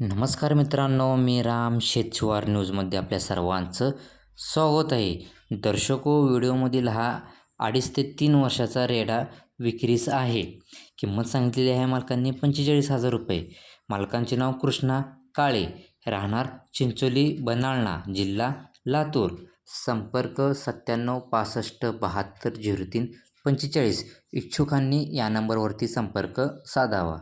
नमस्कार मित्रांनो मी राम शेतशिवार न्यूजमध्ये आपल्या सर्वांचं स्वागत आहे. दर्शको व्हिडिओमधील हा अडीच ते तीन वर्षाचा रेडा विक्रीस आहे. किंमत सांगितलेली आहे मालकांनी पंचेचाळीस हजार रुपये. मालकांचे नाव कृष्णा काळे. राहणार चिंचोली बनाळणा जिल्हा लातूर. संपर्क सत्त्याण्णव पासष्ट बहात्तर झिरो तीन पंचेचाळीस. इच्छुकांनी या नंबरवरती संपर्क साधावा.